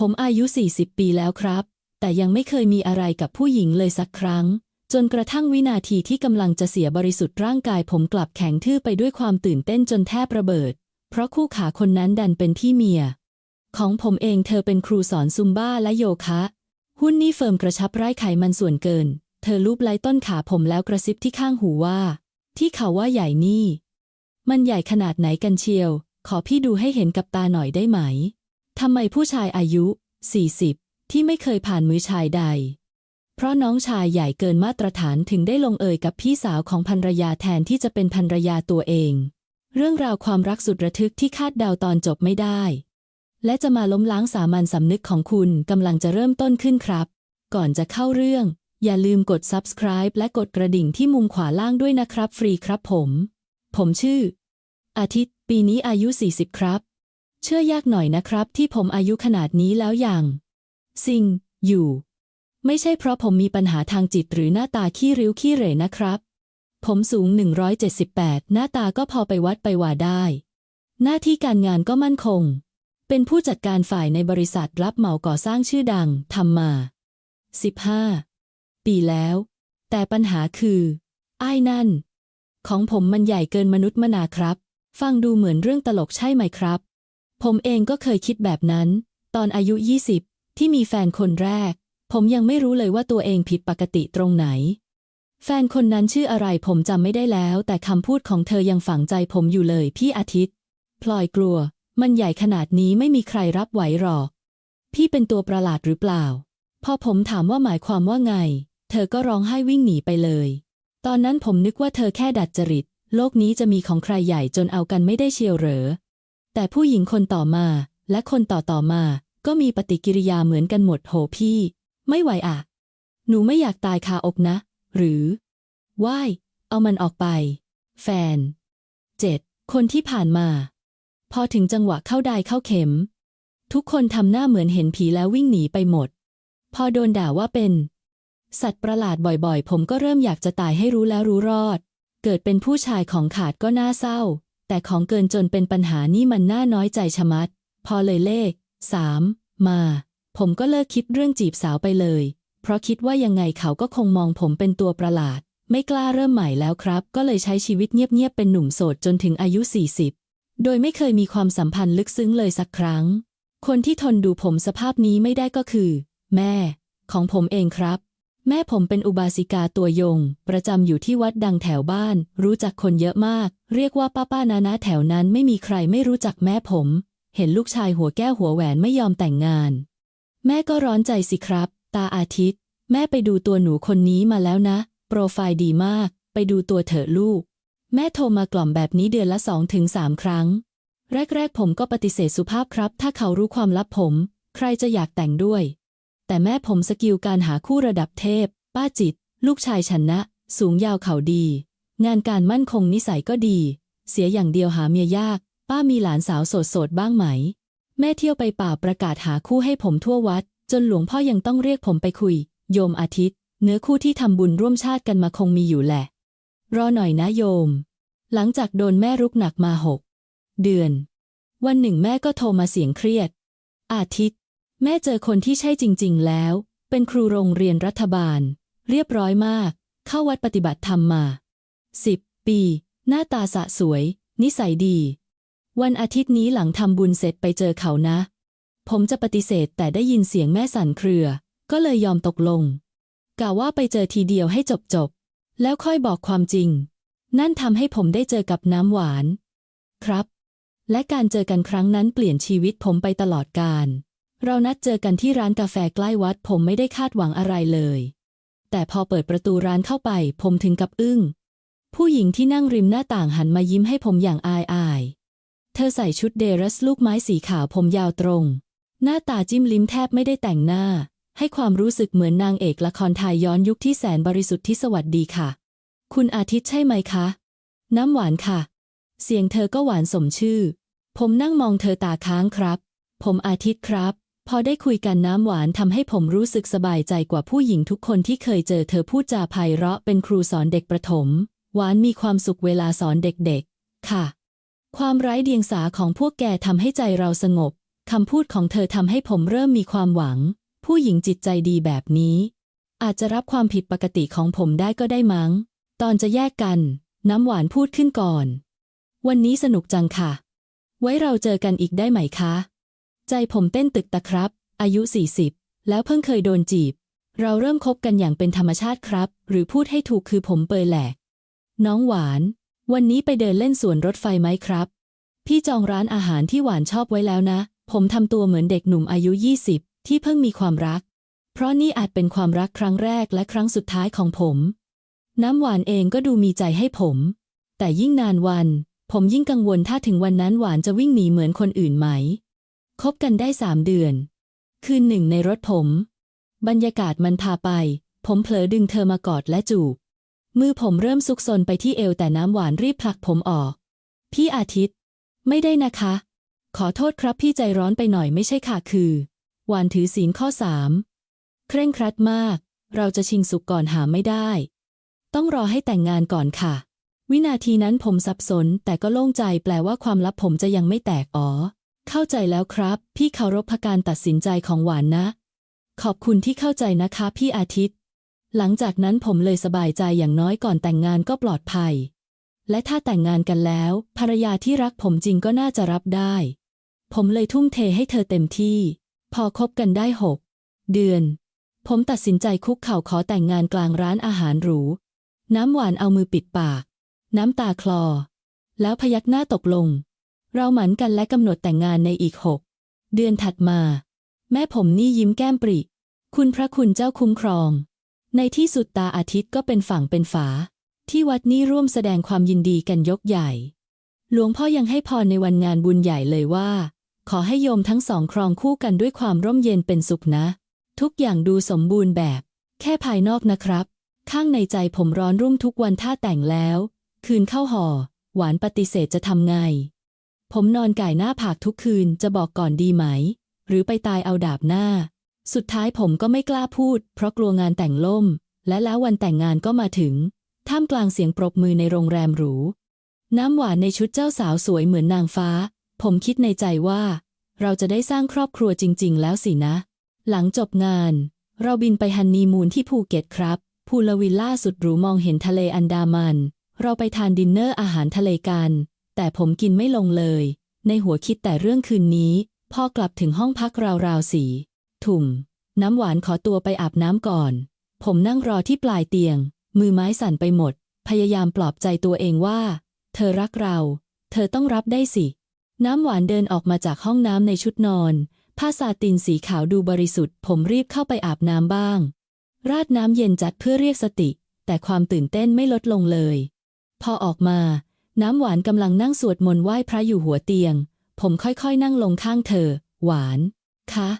ผมอายุ 40 ปีแล้วครับ แต่ยังไม่เคยมีอะไรกับผู้หญิงเลยสักครั้ง จนกระทั่งวินาทีที่กำลังจะเสียบริสุทธิ์ร่างกายผมกลับแข็งทื่อไปด้วยความตื่นเต้นจนแทบระเบิด เพราะคู่ขาคนนั้นดันเป็นที่เมีย ของผมเองเธอเป็นครูสอนซุมบ้าและโยคะ หุ้นนี่เฟิร์มกระชับไร้ไขมันส่วนเกิน เธอลูบไล้ต้นขาผมแล้วกระซิบที่ข้างหูว่า ที่เขาว่าใหญ่นี่ มันใหญ่ขนาดไหนกันเชียว ขอพี่ดูให้เห็นกับตาหน่อยได้ไหม ทำไมผู้ชายอายุ 40 ที่ไม่เคยผ่านมือชายใด เพราะน้องชายใหญ่เกินมาตรฐานถึงได้ลงเอยกับพี่สาวของภรรยาแทนที่จะเป็นภรรยาตัวเอง เรื่องราวความรักสุดระทึกที่คาดเดาตอนจบไม่ได้ และจะมาล้มล้างสามัญสำนึกของคุณกำลังจะเริ่มต้นขึ้นครับ ก่อนจะเข้าเรื่อง อย่าลืมกด subscribe และกดกระดิ่งที่มุมขวาล่างด้วยนะครับ ฟรีครับผม ผมชื่อ อาทิตย์ ปีนี้อายุ 40 ครับ เชื่อยากหน่อยนะครับ ที่ผมอายุขนาดนี้แล้วอย่างซิงอยู่ ไม่ใช่เพราะผมมีปัญหาทางจิตหรือหน้าตาขี้ริ้วขี้เหร่นะครับ ผมสูง 178 หน้าตาก็พอไปวัดไปว่าได้ หน้าที่การงานก็มั่นคง เป็นผู้จัดการฝ่ายในบริษัทรับเหมาก่อสร้างชื่อดังทำมา 15 ปีแล้ว แต่ปัญหาคือไอ้นั่น ของผมมันใหญ่เกินมนุษย์มนาครับ ฟังดูเหมือนเรื่องตลกใช่ไหมครับ ผมเองก็เคยคิดแบบนั้น ตอนอายุ 20 ที่มีแฟนคนแรก ผมยังไม่รู้เลยว่าตัวเองผิดปกติตรงไหน แฟนคนนั้นชื่ออะไรผมจำไม่ได้แล้ว แต่คำพูดของเธอยังฝังใจผมอยู่เลยพี่อาทิตย์พลอยกลัว มันใหญ่ขนาดนี้ไม่มีใครรับไหวหรอก พี่เป็นตัวประหลาดหรือเปล่า พอผมถามว่าหมายความว่าไง เธอก็ร้องไห้วิ่งหนีไปเลย ตอนนั้นผมนึกว่าเธอแค่ดัดจริต โลกนี้จะมีของใครใหญ่จนเอากันไม่ได้เชียวเหรอ แต่ผู้หญิงคนต่อมา และคนต่อต่อมา ก็มีปฏิกิริยาเหมือนกันหมดโหพี่ ไม่ไหวอะหนูไม่อยากตายคาอกนะ หรือว่ายเอามันออกไป แฟน 7. คนที่ผ่านมา พอถึงจังหวะเข้าได้เข้าเข็ม ทุกคนทำหน้าเหมือนเห็นผีแล้ววิ่งหนีไปหมด พอโดนด่าว่าเป็น สัตว์ประหลาดบ่อยๆ ผมก็เริ่มอยากจะตายให้รู้แล้วรู้รอด เกิดเป็นผู้ชายของขาดก็น่าเศร้า แต่ของเกินจนเป็นปัญหานี่มันน่าน้อยใจชะมัด พอเลยเลขสามมา ผมก็เลิกคิดเรื่องจีบสาวไปเลย เพราะคิดว่ายังไงเขาก็คงมองผมเป็นตัวประหลาด ไม่กล้าเริ่มใหม่แล้วครับ ก็เลยใช้ชีวิตเงียบๆเป็นหนุ่มโสดจนถึงอายุ 40 โดยไม่เคยมีความสัมพันธ์ลึกซึ้งเลยสักครั้ง คนที่ทนดูผมสภาพนี้ไม่ได้ก็คือ แม่ ของผมเองครับแม่ผมเป็นอุบาสิกาตัวยง ประจำอยู่ที่วัดดังแถวบ้าน รู้จักคนเยอะมาก เรียกว่าป้าป้านานาแถวนั้นไม่มีใครไม่รู้จักแม่ผม เห็นลูกชายหัวแก้วหัวแหวนไม่ยอมแต่งงาน แม่ก็ร้อนใจสิครับ ตาอาทิตย์ แม่ไปดูตัวหนูคนนี้มาแล้วนะ โปรไฟล์ดีมาก ไปดูตัวเถอะลูก แม่โทรมากล่อมแบบนี้เดือนละสองถึงสามครั้ง แรกๆ ผมก็ปฏิเสธสุภาพครับ ถ้าเขารู้ความลับผม ใครจะอยากแต่งด้วย แต่แม่ผมสกิลการหาคู่ระดับเทพ ป้าจิต ลูกชายฉันนะ สูงยาวเขาดี งานการมั่นคงนิสัยก็ดี เสียอย่างเดียวหาเมียยาก ป้ามีหลานสาวโสดๆบ้างไหม แม่เที่ยวไปป่าประกาศหาคู่ให้ผมทั่ววัด จนหลวงพ่อยังต้องเรียกผมไปคุย โยมอาทิตย์ เนื้อคู่ที่ทำบุญร่วมชาติกันมาคงมีอยู่แหละ รอหน่อยนะโยม หลังจากโดนแม่รุกหนักมาหกเดือน วันหนึ่งแม่ก็โทรมาเสียงเครียด อาทิตย์ แม่เจอคนที่ใช่จริง ๆ แล้ว เป็นครูโรงเรียนรัฐบาล เรียบร้อยมาก เข้าวัดปฏิบัติธรรมมา สิบปี หน้าตาสะสวย นิสัยดี วันอาทิตย์นี้หลังทำบุญเสร็จไปเจอเขานะ ผมจะปฏิเสธแต่ได้ยินเสียงแม่สั่นเครือ ก็เลยยอมตกลงกะว่าไปเจอทีเดียวให้จบจบๆแล้วค่อยบอกความจริง นั่นทำให้ผมได้เจอกับน้ำหวาน ครับ และการเจอกันครั้งนั้นเปลี่ยนชีวิตผมไปตลอดกาลเรานัดเจอกันที่ร้านกาแฟใกล้วัดผมไม่ได้คาดหวังอะไรเลย แต่พอเปิดประตูร้านเข้าไป ผมถึงกับอึ้ง ผู้หญิงที่นั่งริมหน้าต่างหันมายิ้มให้ผมอย่างอายอาย เธอใส่ชุดเดรสลูกไม้สีขาวผมยาวตรง หน้าตาจิ้มลิ้มแทบไม่ได้แต่งหน้า ให้ความรู้สึกเหมือนนางเอกละครไทยย้อนยุคที่แสนบริสุทธิ์ที่สวัสดีค่ะ คุณอาทิตย์ใช่ไหมคะ น้ำหวานค่ะ เสียงเธอก็หวานสมชื่อ ผมนั่งมองเธอตาค้างครับ ผมอาทิตย์ครับ พอได้คุยกันน้ำหวานทำให้ผมรู้สึกสบายใจกว่าผู้หญิงทุกคนที่เคยเจอเธอพูดจาไพเราะเป็นครูสอนเด็กประถม หวานมีความสุขเวลาสอนเด็กๆ ค่ะ ความไร้เดียงสาของพวกแกทำให้ใจเราสงบ คำพูดของเธอทำให้ผมเริ่มมีความหวัง ผู้หญิงจิตใจดีแบบนี้ อาจจะรับความผิดปกติของผมได้ก็ได้มั้ง ตอนจะแยกกัน น้ำหวานพูดขึ้นก่อน วันนี้สนุกจังค่ะ ไว้เราเจอกันอีกได้ไหมคะ ใจผมเต้นตึกตะครับ อายุ 40 แล้วเพิ่งเคยโดนจีบ เราเริ่มคบกันอย่างเป็นธรรมชาติครับ หรือพูดให้ถูกคือผมเปยแหลก น้องหวาน วันนี้ไปเดินเล่นสวนรถไฟไหมครับ พี่จองร้านอาหารที่หวานชอบไว้แล้วนะ ผมทำตัวเหมือนเด็กหนุ่มอายุ 20 ที่เพิ่งมีความรัก เพราะนี่อาจเป็นความรักครั้งแรกและครั้งสุดท้ายของผม น้ำหวานเองก็ดูมีใจให้ผม แต่ยิ่งนานวัน ผมยิ่งกังวลถ้าถึงวันนั้นหวานจะวิ่งหนีเหมือนคนอื่นไหม คบกันได้สามเดือน คืนหนึ่งในรถผม บรรยากาศมันพาไป ผมเผลอดึงเธอมากอดและจูบ มือผมเริ่มซุกซนไปที่เอวแต่น้ำหวานรีบผลักผมออก พี่อาทิตย์ ไม่ได้นะคะ ขอโทษครับพี่ใจร้อนไปหน่อยไม่ใช่ค่ะคือ หวานถือศีลข้อสามเคร่งครัดมาก เราจะชิงสุกก่อนหาไม่ได้ ต้องรอให้แต่งงานก่อนค่ะ วินาทีนั้นผมสับสน แต่ก็โล่งใจแปลว่าความลับผมจะยังไม่แตกอ๋อ เข้าใจแล้วครับ พี่เคารพการตัดสินใจของหวานนะ ขอบคุณที่เข้าใจนะคะ พี่อาทิตย์ หลังจากนั้นผมเลยสบายใจอย่างน้อยก่อนแต่งงานก็ปลอดภัย และถ้าแต่งงานกันแล้ว ภรรยาที่รักผมจริงก็น่าจะรับได้ ผมเลยทุ่มเทให้เธอเต็มที่ พอคบกันได้หกเดือน ผมตัดสินใจคุกเข่าขอแต่งงานกลางร้านอาหารหรู น้ำหวานเอามือปิดปาก น้ำตาคลอ แล้วพยักหน้าตกลง เราหมันกันและกำหนดแต่งงานในอีกหกเดือนถัดมา แม่ผมนี่ยิ้มแก้มปริ คุณพระคุณเจ้าคุ้มครอง ในที่สุดตาอาทิตย์ก็เป็นฝั่งเป็นฝา ที่วัดนี้ร่วมแสดงความยินดีกันยกใหญ่ หลวงพ่อยังให้พรในวันงานบุญใหญ่เลยว่า ขอให้โยมทั้งสองครองคู่กันด้วยความร่มเย็นเป็นสุขนะ ทุกอย่างดูสมบูรณ์แบบ แค่ภายนอกนะครับ ข้างในใจผมร้อนรุ่มทุกวันถ้าแต่งแล้ว คืนเข้าห่อ หวานปฏิเสธจะทำไง ผมนอนก่ายหน้าผากทุกคืนจะบอกก่อนดีไหม หรือไปตายเอาดาบหน้า สุดท้ายผมก็ไม่กล้าพูด เพราะกลัวงานแต่งล่ม และแล้ววันแต่งงานก็มาถึง ท่ามกลางเสียงปรบมือในโรงแรมหรู น้ำหวานในชุดเจ้าสาวสวยเหมือนนางฟ้า ผมคิดในใจว่า เราจะได้สร้างครอบครัวจริง ๆ แล้วสินะ หลังจบงาน เราบินไปฮันนีมูนที่ภูเก็ตครับพูลวิลล่าสุดหรูมองเห็นทะเลอันดามัน เราไปทานดินเนอร์อาหารทะเลกัน แต่ผมกินไม่ลงเลย ในหัวคิดแต่เรื่องคืนนี้ พอกลับถึงห้องพักราวๆสี ถุ่ม น้ำหวานขอตัวไปอาบน้ำก่อน ผมนั่งรอที่ปลายเตียง มือไม้สั่นไปหมด พยายามปลอบใจตัวเองว่า เธอรักเรา เธอต้องรับได้สิ น้ำหวานเดินออกมาจากห้องน้ำในชุดนอน ผ้าซาตินสีขาวดูบริสุทธิ์ ผมรีบเข้าไปอาบน้ำบ้าง ราดน้ำเย็นจัดเพื่อเรียกสติ แต่ความตื่นเต้นไม่ลดลงเลย พอออกมา น้ำหวานกำลังนั่งสวดมนต์ไหว้พระอยู่หัวเตียง ผมค่อยๆ นั่งลงข้างเธอ หวาน คะ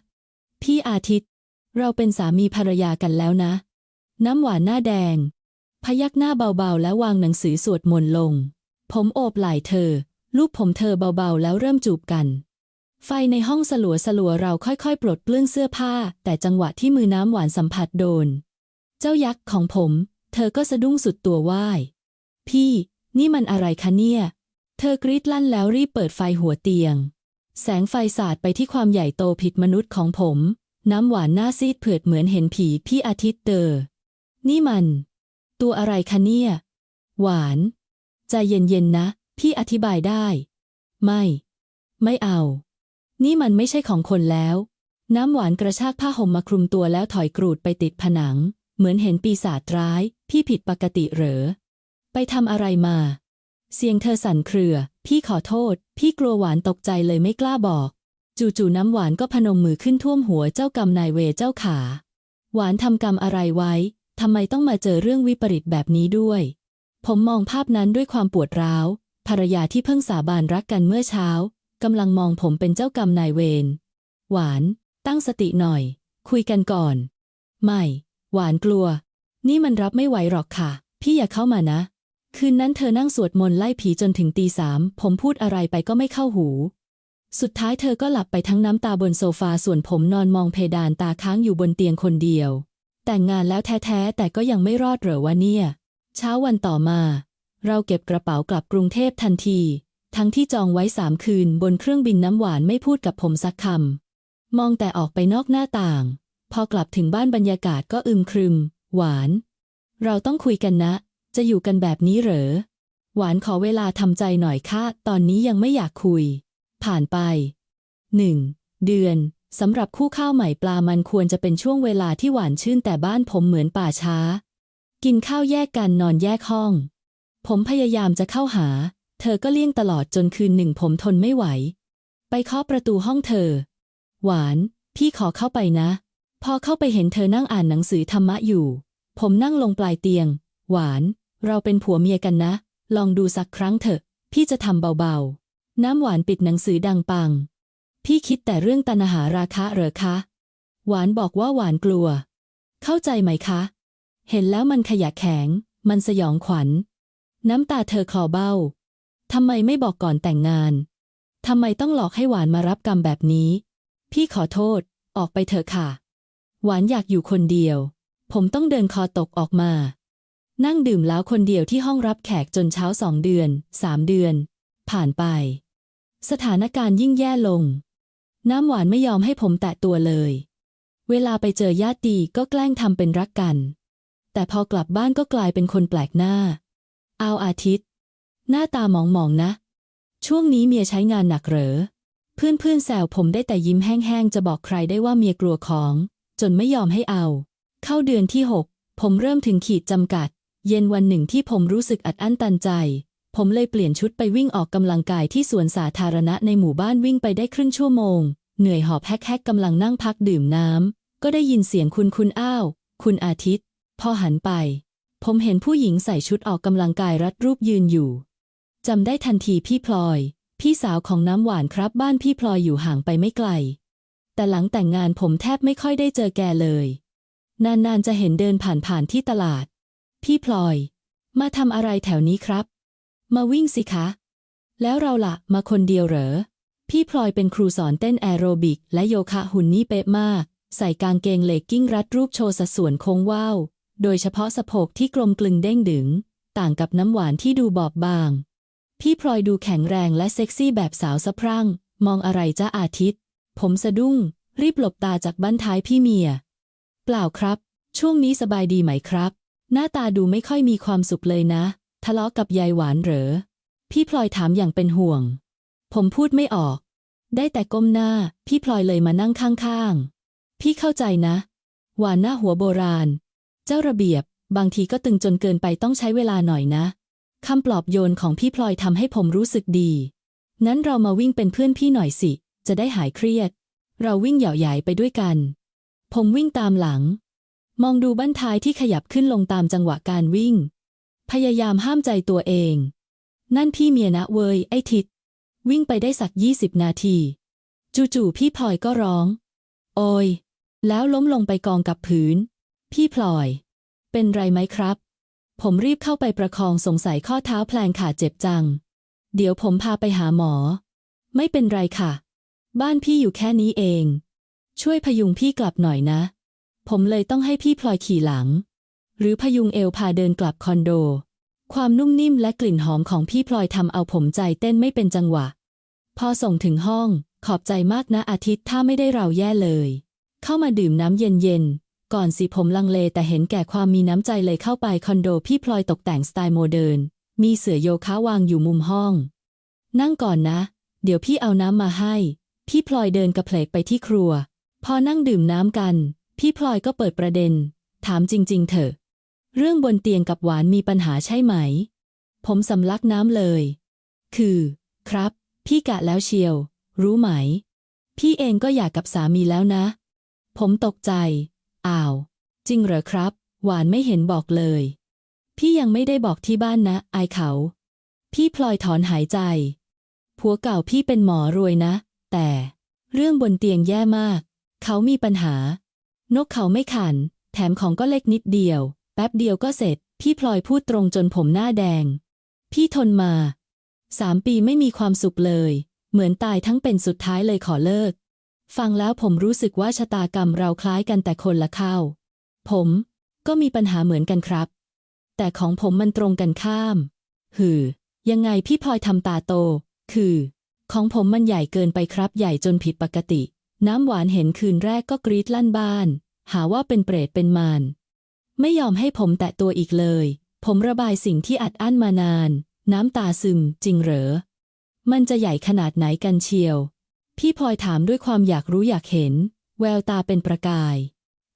พี่อาทิตย์ เราเป็นสามีภรรยากันแล้วนะ น้ำหวานหน้าแดง พยักหน้าเบาๆ แล้ววางหนังสือสวดมนต์ลง ผมโอบไหล่เธอ ลูบผมเธอเบาๆ แล้วเริ่มจูบกัน ไฟในห้องสลัวสลัวๆเราค่อยๆ ปลดเปลื้องเสื้อผ้า แต่จังหวะที่มือน้ำหวานสัมผัสโดน เจ้ายักษ์ของผม เธอก็สะดุ้งสุดตัวไหวพี่ นี่มันอะไรคะเนี่ย เธอกรีดลั่นแล้วรีบเปิดไฟหัวเตียง แสงไฟสาดไปที่ความใหญ่โตผิดมนุษย์ของผม น้ำหวานหน้าซีดเผือดเหมือนเห็นผีพี่อาทิตย์เตอนี่มัน ตัวอะไรคะเนี่ย หวาน ใจเย็นๆนะ พี่อธิบายได้ ไม่ ไม่เอา นี่มันไม่ใช่ของคนแล้ว น้ำหวานกระชากผ้าห่มมาคลุมตัวแล้วถอยกรูดไปติดผนัง เหมือนเห็นปีศาจร้าย พี่ผิดปกติเหรอ ไปทำอะไรมา เสียงเธอสั่นเครือ พี่ขอโทษ พี่กลัวหวานตกใจเลยไม่กล้าบอก จู่ๆน้ำหวานก็พนมมือขึ้นท่วมหัวเจ้ากรรมนายเวเจ้าขา หวานทำกรรมอะไรไว้ทำไมต้องมาเจอเรื่องวิปริตแบบนี้ด้วย ผมมองภาพนั้นด้วยความปวดร้าว ภรรยาที่เพิ่งสาบานรักกันเมื่อเช้ากำลังมองผมเป็นเจ้ากรรมนายเวร หวาน ตั้งสติหน่อย คุยกันก่อน ไม่ หวานกลัว นี่มันรับไม่ไหวหรอกค่ะ พี่อย่าเข้ามานะ คืนนั้นเธอนั่งสวดมนต์ไล่ผีจนถึงตีสามผมพูดอะไรไปก็ไม่เข้าหู สุดท้ายเธอก็หลับไปทั้งน้ำตาบนโซฟาส่วนผมนอนมองเพดานตาค้างอยู่บนเตียงคนเดียว แต่งงานแล้วแท้ๆ แต่ก็ยังไม่รอดเหรอวะเนี่ย เช้าวันต่อมา เราเก็บกระเป๋ากลับกรุงเทพทันที ทั้งที่จองไว้สามคืนบนเครื่องบินน้ำหวานไม่พูดกับผมสักคำมองแต่ออกไปนอกหน้าต่าง พอกลับถึงบ้านบรรยากาศก็อึมครึม หวาน เราต้องคุยกันนะ จะอยู่กันแบบนี้เหรอ หวานขอเวลาทำใจหน่อยค่ะ ตอนนี้ยังไม่อยากคุย ผ่านไปหนึ่งเดือนสำหรับคู่ข้าวใหม่ปลามันควรจะเป็นช่วงเวลาที่หวานชื่นแต่บ้านผมเหมือนป่าช้า กินข้าวแยกกันนอนแยกห้อง ผมพยายามจะเข้าหา เธอก็เลี่ยงตลอดจนคืนหนึ่งผมทนไม่ไหว ไปเคาะประตูห้องเธอ หวาน พี่ขอเข้าไปนะ พอเข้าไปเห็นเธอนั่งอ่านหนังสือธรรมะอยู่ ผมนั่งลงปลายเตียง หวาน เราเป็นผัวเมียกันนะ ลองดูสักครั้งเถอะ พี่จะทำเบาๆ น้ำหวานปิดหนังสือดังปัง พี่คิดแต่เรื่องตันหาราคะเหรอคะ หวานบอกว่าหวานกลัว เข้าใจไหมคะ เห็นแล้วมันขยะแข็ง มันสยองขวัญ น้ำตาเธอคลอเบ้าทำไมไม่บอกก่อนแต่งงานทำไมต้องหลอกให้หวานมารับกรรมแบบนี้ พี่ขอโทษ ออกไปเถอะค่ะ หวานอยากอยู่คนเดียว ผมต้องเดินคอตกออกมา นั่งดื่มแล้วคนเดียวที่ห้องรับแขกจนเช้าสองเดือนสามเดือน ผ่านไป สถานการณ์ยิ่งแย่ลง น้ำหวานไม่ยอมให้ผมแตะตัวเลย เวลาไปเจอญาติดีก็แกล้งทำเป็นรักกัน แต่พอกลับบ้านก็กลายเป็นคนแปลกหน้า เอาอาทิตย์ หน้าตาหมองๆนะ ช่วงนี้เมียใช้งานหนักเหรอ เพื่อนๆแซวผมได้แต่ยิ้มแห้งๆจะบอกใครได้ว่าเมียกลัวของ จนไม่ยอมให้เอา เข้าเดือนที่6ผมเริ่มถึงขีดจำกัด เย็นวันหนึ่งที่ผมรู้สึกอัดอั้นตันใจ ผมเลยเปลี่ยนชุดไปวิ่งออกกำลังกายที่สวนสาธารณะในหมู่บ้านวิ่งไปได้ครึ่งชั่วโมง เหนื่อยหอบแฮกๆกำลังนั่งพักดื่มน้ำ ก็ได้ยินเสียงคุณคุณอ้าว คุณอาทิตย์ พอหันไป ผมเห็นผู้หญิงใส่ชุดออกกำลังกายรัดรูปยืนอยู่จำได้ทันทีพี่พลอย พี่สาวของน้ำหวานครับบ้านพี่พลอยอยู่ห่างไปไม่ไกล แต่หลังแต่งงานผมแทบไม่ค่อยได้เจอแกเลย นานๆจะเห็นเดินผ่านๆที่ตลาด พี่พลอย มาทำอะไรแถวนี้ครับ มาวิ่งสิคะ แล้วเราละมาคนเดียวเหรอ พี่พลอยเป็นครูสอนเต้นแอโรบิก และโยคะหุ่นนี่เป๊ะมาก ใส่กางเกงเลกกิ้งรัดรูปโชว์สัดส่วนโค้งว่าว โดยเฉพาะสะโพกที่กลมกลึงเด้งดึง ต่างกับน้ำหวานที่ดูบอบบาง พี่พลอยดูแข็งแรงและเซ็กซี่แบบสาวสะพรั่ง มองอะไรจ้าอาทิตย์ ผมสะดุ้ง รีบหลบตาจากบ้านท้ายพี่เมีย เปล่าครับ ช่วงนี้สบายดีไหมครับ หน้าตาดูไม่ค่อยมีความสุขเลยนะ ทะเลาะกับยายหวานเหรอ พี่พลอยถามอย่างเป็นห่วง ผมพูดไม่ออก ได้แต่ก้มหน้า พี่พลอยเลยมานั่งข้างๆ พี่เข้าใจนะ หวานหน้าหัวโบราณ เจ้าระเบียบบางทีก็ตึงจนเกินไปต้องใช้เวลาหน่อยนะคำปลอบโยนของพี่พลอยทำให้ผมรู้สึกดี นั้นเรามาวิ่งเป็นเพื่อนพี่หน่อยสิ จะได้หายเครียด เราวิ่งเหย่าใหญ่ไปด้วยกัน ผมวิ่งตามหลัง มองดูบั้นท้ายที่ขยับขึ้นลงตามจังหวะการวิ่ง พยายามห้ามใจตัวเอง นั่นพี่เมียนะเวยไอ้ทิด วิ่งไปได้สักยี่สิบนาที จู่ๆพี่พลอยก็ร้อง โอย แล้วล้มลงไปกองกับพื้น พี่พลอย เป็นไรไหมครับ ผมรีบเข้าไปประคองสงสัยข้อเท้าแพลงขาเจ็บจัง เดี๋ยวผมพาไปหาหมอ ไม่เป็นไรค่ะ บ้านพี่อยู่แค่นี้เอง ช่วยพยุงพี่กลับหน่อยนะ ผมเลยต้องให้พี่พลอยขี่หลัง หรือพยุงเอวพาเดินกลับคอนโด ความนุ่มนิ่มและกลิ่นหอมของพี่พลอยทำเอาผมใจเต้นไม่เป็นจังหวะ พอส่งถึงห้องขอบใจมากนะอาทิตย์ถ้าไม่ได้เราแย่เลย เข้ามาดื่มน้ำเย็นๆ ก่อนสิผมลังเลแต่เห็นแก่ความมีน้ำใจเลยเข้าไปคอนโดพี่พลอยตกแต่งสไตล์โมเดิร์นมีเสื่อโยคะวางอยู่มุมห้อง นั่งก่อนนะ เดี๋ยวพี่เอาน้ำมาให้ พี่พลอยเดินกระเพลกไปที่ครัว พอนั่งดื่มน้ำกัน พี่พลอยก็เปิดประเด็น ถามจริง ๆ เถอะ เรื่องบนเตียงกับหวานมีปัญหาใช่ไหม ผมสำลักน้ำเลย คือ ครับ พี่กะแล้วเชียว รู้ไหม พี่เองก็อยากกับสามีแล้วนะ ผมตกใจ อ้าว จริงเหรอครับ หวานไม่เห็นบอกเลย พี่ยังไม่ได้บอกที่บ้านนะ อายเขา พี่พลอยถอนหายใจ ผัวเก่าพี่เป็นหมอรวยนะ แต่เรื่องบนเตียงแย่มาก เขามีปัญหา นกเขาไม่ขัน แถมของก็เล็กนิดเดียว แป๊บเดียวก็เสร็จ พี่พลอยพูดตรงจนผมหน้าแดง พี่ทนมาสามปีไม่มีความสุขเลย เหมือนตายทั้งเป็นสุดท้ายเลยขอเลิก ฟังแล้วผมรู้สึกว่าชะตากรรมเราคล้ายกันแต่คนละข้าวผมก็มีปัญหาเหมือนกันครับ แต่ของผมมันตรงกันข้าม หือ ยังไงพี่พลอยทำตาโต คือ ของผมมันใหญ่เกินไปครับ ใหญ่จนผิดปกติ น้ำหวานเห็นคืนแรกก็กรีดลั่นบ้าน หาว่าเป็นเปรตเป็นมารไม่ยอมให้ผมแตะตัวอีกเลย ผมระบายสิ่งที่อัดอั้นมานาน น้ำตาซึม จริงเหรอ มันจะใหญ่ขนาดไหนกันเชียว พี่พลอยถามด้วยความอยากรู้อยากเห็น แววตาเป็นประกาย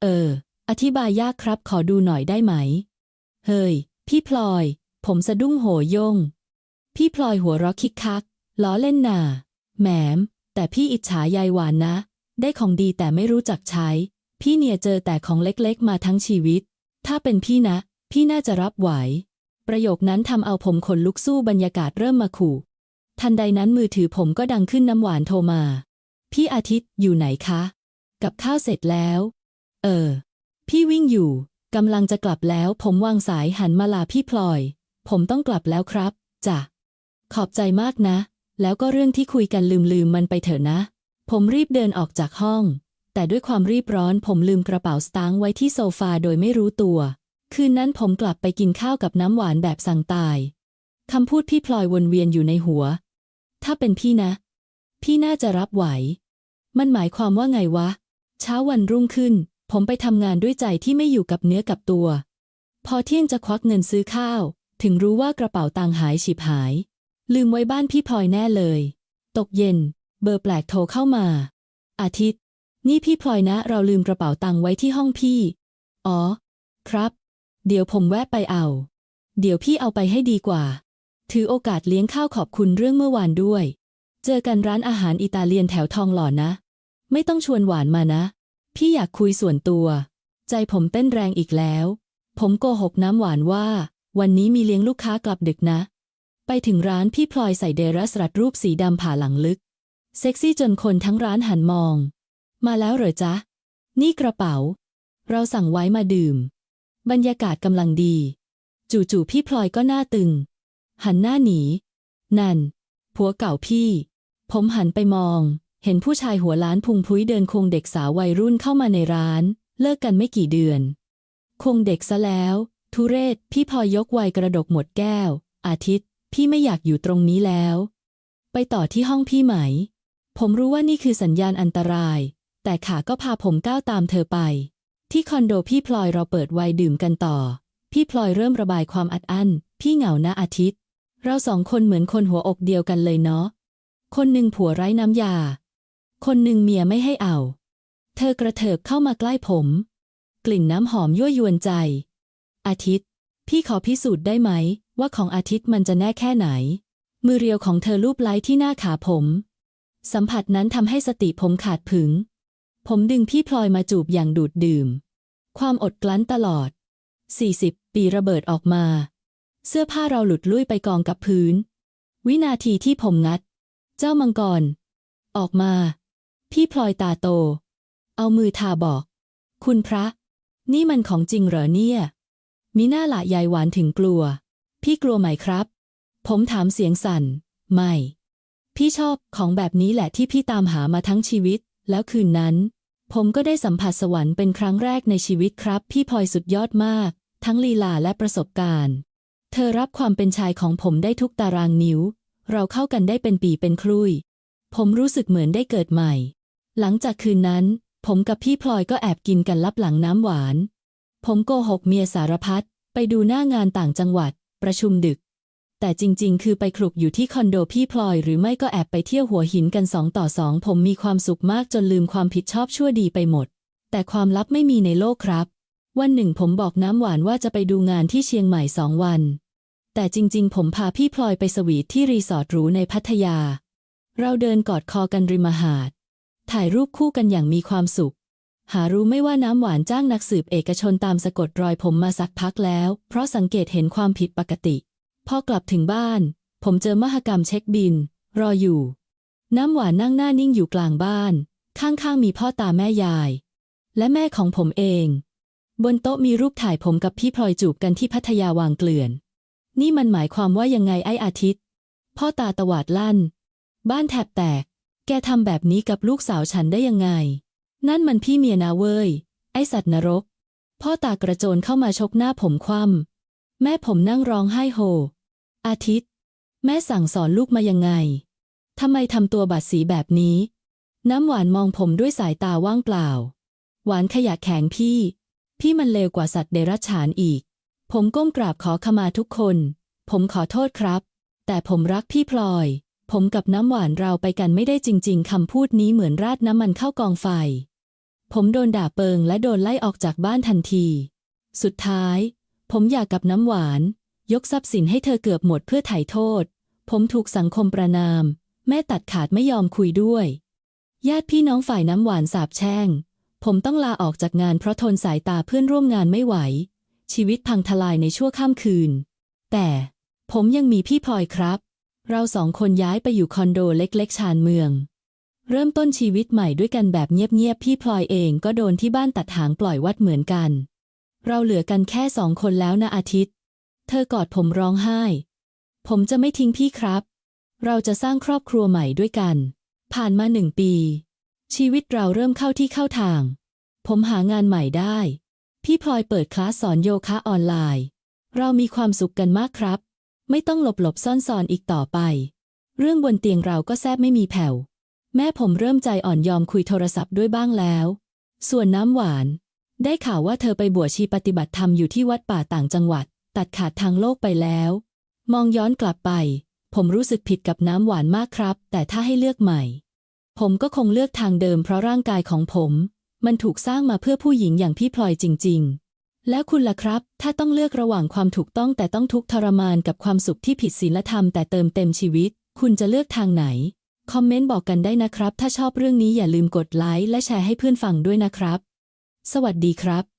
เออ อธิบายยากครับขอดูหน่อยได้ไหม เฮ้ย พี่พลอย ผมสะดุ้งโหยง พี่พลอยหัวเราะคิกคัก ล้อเล่นน่าแหมมแต่พี่อิจฉายายหวานนะ ได้ของดีแต่ไม่รู้จักใช้ พี่เนี่ยเจอแต่ของเล็กๆ มาทั้งชีวิต ถ้าเป็นพี่นะ พี่น่าจะรับไหว ประโยคนั้นทำเอาผมขนลุกสู้บรรยากาศเริ่มมาขู่ ทันใดนั้นมือถือผมก็ดังขึ้นน้ำหวานโทรมา พี่อาทิตย์อยู่ไหนคะ กับข้าวเสร็จแล้ว เออ พี่วิ่งอยู่กำลังจะกลับแล้ว ผมวางสายหันมาลาพี่พลอย ผมต้องกลับแล้วครับจ้ะขอบใจมากนะ แล้วก็เรื่องที่คุยกันลืมลืมมันไปเถอะนะ ผมรีบเดินออกจากห้อง แต่ด้วยความรีบร้อนผมลืมกระเป๋าสตางค์ไว้ที่โซฟาโดยไม่รู้ตัว คืนนั้นผมกลับไปกินข้าวกับน้ำหวานแบบสั่งตาย คำพูดพี่พลอยวนเวียนอยู่ในหัว ถ้าเป็นพี่นะ พี่น่าจะรับไหว มันหมายความว่าไงวะ เช้าวันรุ่งขึ้น ผมไปทำงานด้วยใจที่ไม่อยู่กับเนื้อกับตัว พอเที่ยงจะควักเงินซื้อข้าว ถึงรู้ว่ากระเป๋าตังค์หายฉิบหาย ลืมไว้บ้านพี่พลอยแน่เลย ตกเย็น เบอร์แปลกโทรเข้ามา อาทิตย์ นี่พี่พลอยนะ เราลืมกระเป๋าตังค์ไว้ที่ห้องพี่ อ๋อ ครับ เดี๋ยวผมแวะไปเอา เดี๋ยวพี่เอาไปให้ดีกว่า ถือโอกาสเลี้ยงข้าวขอบคุณเรื่องเมื่อวานด้วย เจอกันร้านอาหารอิตาเลียนแถวทองหล่อนะ ไม่ต้องชวนหวานมานะ พี่อยากคุยส่วนตัว ใจผมเต้นแรงอีกแล้ว ผมโกหกน้ำหวานว่า วันนี้มีเลี้ยงลูกค้ากลับดึกนะ ไปถึงร้านพี่พลอยใส่เดรสรัดรูปสีดำผ่าหลังลึก เซ็กซี่จนคนทั้งร้านหันมอง มาแล้วเหรอจ๊ะ นี่กระเป๋า เราสั่งไว้มาดื่ม บรรยากาศกำลังดี จู่ๆพี่พลอยก็หน้าตึง หันหน้าหนี นั่น ผัวเก่าพี่ ผมหันไปมอง เห็นผู้ชายหัวล้านพุงพุ้ยเดินคงเด็กสาววัยรุ่นเข้ามาในร้าน เลิกกันไม่กี่เดือนคงเด็กซะแล้ว ทุเรศ พี่พลอยยกไวกระดกหมดแก้ว อาทิตย์ พี่ไม่อยากอยู่ตรงนี้แล้ว ไปต่อที่ห้องพี่ไหม ผมรู้ว่านี่คือสัญญาณอันตราย แต่ขาก็พาผมก้าวตามเธอไป ที่คอนโดพี่พลอยเราเปิดไวน์ดื่มกันต่อ พี่พลอยเริ่มระบายความอัดอั้น พี่เหงานะอาทิตย์ เราสองคนเหมือนคนหัวอกเดียวกันเลยเนาะ คนหนึ่งผัวไร้น้ำยา คนหนึ่งเมียไม่ให้เอา เธอกระเถิบเข้ามาใกล้ผม กลิ่นน้ำหอมยั่วยวนใจ อาทิตย์ พี่ขอพิสูจน์ได้ไหม ว่าของอาทิตย์มันจะแน่แค่ไหน มือเรียวของเธอลูบไล้ที่หน้าขาผม สัมผัสนั้นทำให้สติผมขาดผึง ผมดึงพี่พลอยมาจูบอย่างดูดดื่ม ความอดกลั้นตลอด 40 ปีระเบิดออกมา เสื้อผ้าเราหลุดลุ่ยไปกองกับพื้น วินาทีที่ผมงัด เจ้ามังกร ออกมา พี่พลอยตาโต เอามือทาบอก คุณพระ นี่มันของจริงเหรอเนี่ย มีหน้าหละยายหวานถึงกลัว พี่กลัวไหมครับ ผมถามเสียงสั่น ไม่ พี่ชอบของแบบนี้แหละที่พี่ตามหามาทั้งชีวิต แล้วคืนนั้น ผมก็ได้สัมผัสสวรรค์เป็นครั้งแรกในชีวิตครับ พี่พลอยสุดยอดมาก ทั้งลีลาและประสบการณ์ เธอรับความเป็นชายของผมได้ทุกตารางนิ้ว เราเข้ากันได้เป็นปีเป็นคลุย ผมรู้สึกเหมือนได้เกิดใหม่ หลังจากคืนนั้น ผมกับพี่พลอยก็แอบกินกันลับหลังน้ำหวาน ผมโกหกเมียสารพัดไปดูหน้างานต่างจังหวัด ประชุมดึก แต่จริง ๆ คือไปคลุกอยู่ที่คอนโดพี่พลอย หรือไม่ก็แอบไปเที่ยวหัวหินกันสองต่อสองผมมีความสุขมากจนลืมความผิดชอบชั่วดีไปหมด แต่ความลับไม่มีในโลกครับ วันหนึ่งผมบอกน้ำหวานว่าจะไปดูงานที่เชียงใหม่สองวัน แต่จริง ๆ ผมพาพี่พลอยไปสวีทที่รีสอร์ทหรูในพัทยา เราเดินกอดคอกันริมหาด ถ่ายรูปคู่กันอย่างมีความสุข หารู้ไม่ว่าน้ำหวานจ้างนักสืบเอกชนตามสะกดรอยผมมาสักพักแล้ว เพราะสังเกตเห็นความผิดปกติ พอกลับถึงบ้าน ผมเจอมหกรรมเช็คบิน รออยู่ น้ำหวานนั่งหน้านิ่งอยู่กลางบ้าน ข้างๆมีพ่อตาแม่ยาย และแม่ของผมเอง บนโต๊ะมีรูปถ่ายผมกับพี่พลอยจูบกันที่พัทยาวางเกลื่อน นี่มันหมายความว่ายังไงไอ้อาทิตย์ พ่อตาตวาดลั่น บ้านแทบแตก แกทำแบบนี้กับลูกสาวฉันได้ยังไง นั่นมันพี่เมียนาเว้ย ไอสัตว์นรก พ่อตากระโจนเข้ามาชกหน้าผมคว่ำแม่ผมนั่งร้องไห้โฮ อาทิตย์ แม่สั่งสอนลูกมายังไง ทำไมทำตัวบาดสีแบบนี้ น้ำหวานมองผมด้วยสายตาว่างเปล่า หวานขยะแข็งพี่ พี่มันเลวกว่าสัตว์เดรัจฉานอีก ผมก้มกราบขอขมาทุกคน ผมขอโทษครับ แต่ผมรักพี่พลอย ผมกับน้ำหวานเราไปกันไม่ได้จริง ๆคำพูดนี้เหมือนราดน้ำมันเข้ากองไฟ ผมโดนด่าเปิงและโดนไล่ออกจากบ้านทันที สุดท้าย ผมอยากกับน้ำหวาน ยกทรัพย์สินให้เธอเกือบหมดเพื่อไถ่โทษ ผมถูกสังคมประนาม แม่ตัดขาดไม่ยอมคุยด้วย ญาติพี่น้องฝ่ายน้ำหวานสาบแช่ง ผมต้องลาออกจากงานเพราะทนสายตาเพื่อนร่วมงานไม่ไหว ชีวิตพังทลายในชั่วข้ามคืน แต่ผมยังมีพี่พลอยครับ เราสองคนย้ายไปอยู่คอนโดเล็กๆ ชานเมือง เริ่มต้นชีวิตใหม่ด้วยกันแบบเงียบๆ พี่พลอยเองก็โดนที่บ้านตัดหางปล่อยวัดเหมือนกัน เราเหลือกันแค่สองคนแล้วนะอาทิตย์ เธอกอดผมร้องไห้ ผมจะไม่ทิ้งพี่ครับ เราจะสร้างครอบครัวใหม่ด้วยกัน ผ่านมาหนึ่งปี ชีวิตเราเริ่มเข้าที่เข้าทาง ผมหางานใหม่ได้ พี่พลอยเปิดคลาสสอนโยคะออนไลน์ เรามีความสุขกันมากครับ ไม่ต้องหลบหลบซ่อนซ่อนอีกต่อไป เรื่องบนเตียงเราก็แทบไม่มีแผ่ว แม่ผมเริ่มใจอ่อนยอมคุยโทรศัพท์ด้วยบ้างแล้ว ส่วนน้ำหวาน ได้ข่าวว่าเธอไปบวชชีปฏิบัติธรรมอยู่ที่วัดป่าต่างจังหวัด ตัดขาดทางโลกไปแล้ว มองย้อนกลับไป ผมรู้สึกผิดกับน้ำหวานมากครับ แต่ถ้าให้เลือกใหม่ ผมก็คงเลือกทางเดิมเพราะร่างกายของผม มันถูกสร้างมาเพื่อผู้หญิงอย่างพี่พลอยจริง ๆ แล้วคุณล่ะครับ ถ้าต้องเลือกระหว่างความถูกต้องแต่ต้องทุกข์ทรมานกับความสุขที่ผิดศีลธรรมแต่เติมเต็มชีวิต คุณจะเลือกทางไหน คอมเมนต์บอกกันได้นะครับ ถ้าชอบเรื่องนี้อย่าลืมกดไลค์และแชร์ให้เพื่อนฟังด้วยนะครับ สวัสดีครับ